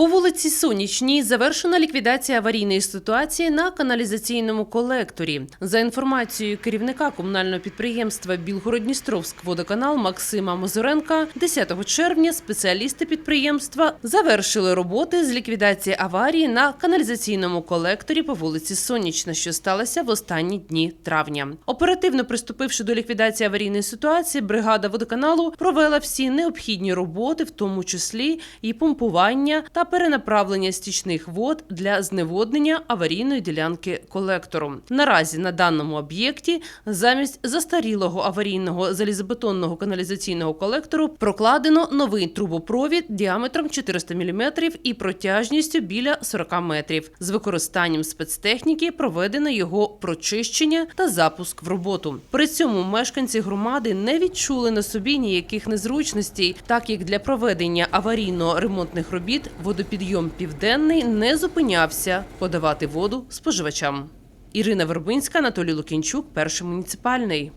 По вулиці Сонячній завершена ліквідація аварійної ситуації на каналізаційному колекторі. За інформацією керівника комунального підприємства Білгород-Дністровськ водоканал Максима Мозоренка, 10 червня спеціалісти підприємства завершили роботи з ліквідації аварії на каналізаційному колекторі по вулиці Сонячна, що сталося в останні дні травня. Оперативно приступивши до ліквідації аварійної ситуації, бригада водоканалу провела всі необхідні роботи, в тому числі і помпування та перенаправлення стічних вод для зневоднення аварійної ділянки колектору. Наразі на даному об'єкті замість застарілого аварійного залізобетонного каналізаційного колектору прокладено новий трубопровід діаметром 400 мм і протяжністю біля 40 метрів. З використанням спецтехніки проведено його прочищення та запуск в роботу. При цьому мешканці громади не відчули на собі ніяких незручностей, так як для проведення аварійно-ремонтних робіт водопідйом південний не зупинявся подавати воду споживачам. Ірина Вербинська, Анатолій Лукінчук, перший муніципальний.